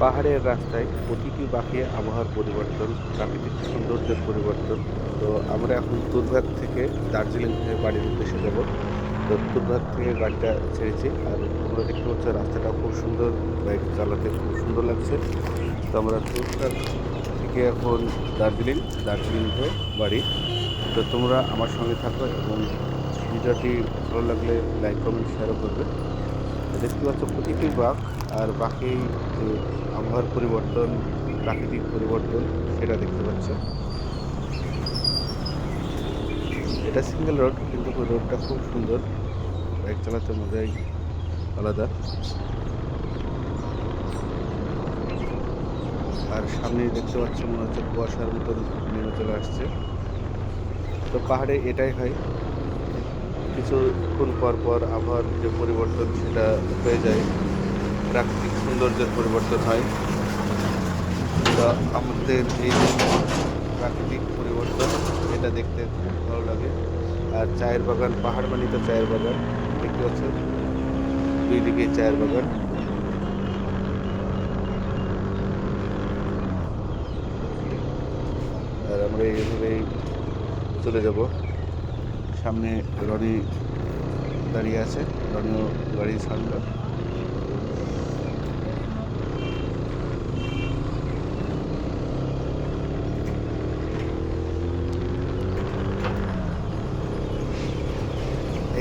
পাহাড়ের রাস্তায় প্রতিটি বাঁকে আবহাওয়ার পরিবর্তন, প্রাকৃতিক সৌন্দর্যের পরিবর্তন। তো আমরা এখন তুরভাগ থেকে দার্জিলিং হয়ে বাড়ির উদ্দেশ্যে যাব। তো তুরভাগ থেকে গাড়িটা ছেড়েছি আর তোমরা দেখতে পাচ্ছ রাস্তাটা খুব সুন্দর, বাইক চালাতে খুব সুন্দর লাগছে। তো আমরা তুরভাগ থেকে এখন দার্জিলিং দার্জিলিং হয়ে বাড়ি। তো তোমরা আমার সঙ্গে থাকো এবং ভিডিওটি ভালো লাগলে লাইক, কমেন্ট শেয়ারও করবে। দেখতে পাচ্ছ প্রতিটি বাঘ আর বাকি যে আবহাওয়ার পরিবর্তন, প্রাকৃতিক পরিবর্তন, সেটা দেখতে পাচ্ছ। এটা সিঙ্গেল রোড কিন্তু রোডটা খুব সুন্দর। বাইক চালাতে মজাই আলাদা। আর সামনে দেখতে পাচ্ছ মনে হচ্ছে কুয়াশার মতন নেমে চলে আসছে। তো পাহাড়ে এটাই হয়। কিছুক্ষণ পর পর আবহাওয়ার যে পরিবর্তন সেটা হয়ে যায়। প্রাকৃতিক সৌন্দর্যের পরিবর্তন হয়। তো আমাদের এই প্রাকৃতিক পরিবর্তন, এটা দেখতে ভালো লাগে। আর চায়ের বাগান, পাহাড় বানিত চায়ের বাগান, দেখতে পাচ্ছেন? দুই দিকে চায়ের বাগান। আর আমরা এইভাবেই চলে যাব। সামনে রনি দাঁড়িয়ে আছে। রনিও গাড়ি ছাড়লো।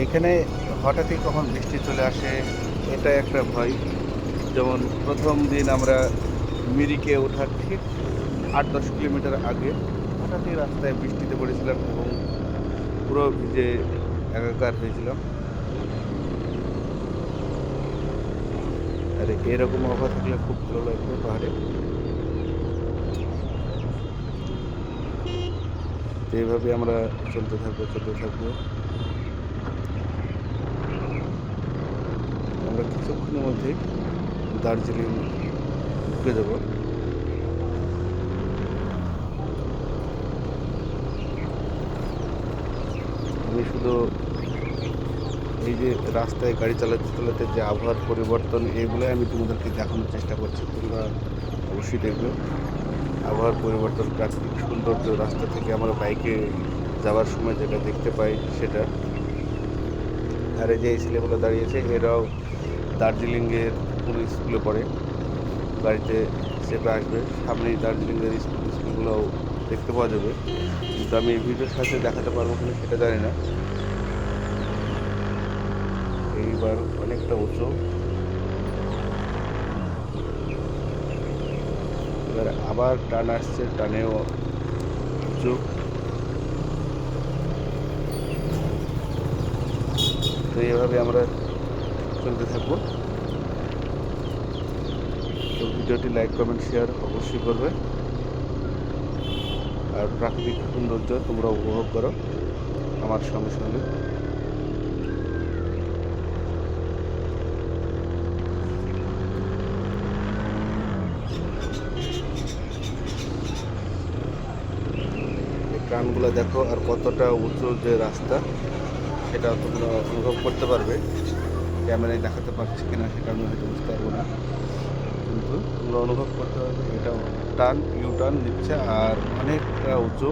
এখানে হঠাৎই কখন বৃষ্টি চলে আসে এটা একটা ভয়। যেমন প্রথম দিন আমরা মিরিকে ওঠার ঠিক আট দশ কিলোমিটার আগে হঠাৎই রাস্তায় বৃষ্টিতে পড়েছিলাম এবং পুরো ভিজে একাকার হয়েছিলাম। আর এরকম আবহাওয়া থাকলে খুব ভালো লাগবে পাহাড়ে। তো এইভাবে আমরা চলতে থাকব চলতে থাকব। আমরা কিছুক্ষণের মধ্যে দার্জিলিং ঢুকে যাব। শুধু এই যে রাস্তায় গাড়ি চালাতে চালাতে যে আবহাওয়ার পরিবর্তন এইগুলোই আমি তোমাদেরকে দেখানোর চেষ্টা করছি। তোমরা অবশ্যই দেখবে। আবহাওয়ার পরিবর্তন, প্রাকৃতিক সৌন্দর্য, রাস্তা থেকে আমরা বাইকে যাওয়ার সময় যেটা দেখতে পাই সেটা। আর এই যে এই ছেলেগুলো দাঁড়িয়েছে এরাও দার্জিলিংয়ের কোনো স্কুলে পড়ে। গাড়িতে চেপে আসবে। সামনেই দার্জিলিংয়ের স্কুল, স্কুলগুলোও দেখতে পাওয়া যাবে। কিন্তু আমি এই ভিডিওর সাথে দেখাতে পারব কিনা সেটা জানি না। এইবার অনেকটা উঁচু। এবার আবার টান আসছে, টানেও উঁচু। তো এইভাবে আমরা চলতে থাকব। তো ভিডিওটি লাইক, কমেন্ট, শেয়ার অবশ্যই করবে। আর প্রাকৃতিক সৌন্দর্য তোমরা উপভোগ করো আমার সঙ্গে সঙ্গে। প্রাণগুলো দেখো আর কতটা উঁচু যে রাস্তা, সেটা তোমরা অনুভব করতে পারবে। ক্যামেরায় দেখাতে পারছি কিনা সেটা আমি হয়তো বুঝতে পারব না। কিন্তু তোমরা অনুভব করতে পারবে এটা টান ইউ টার্ন নিচ্ছে আর অনেকটা উঁচু।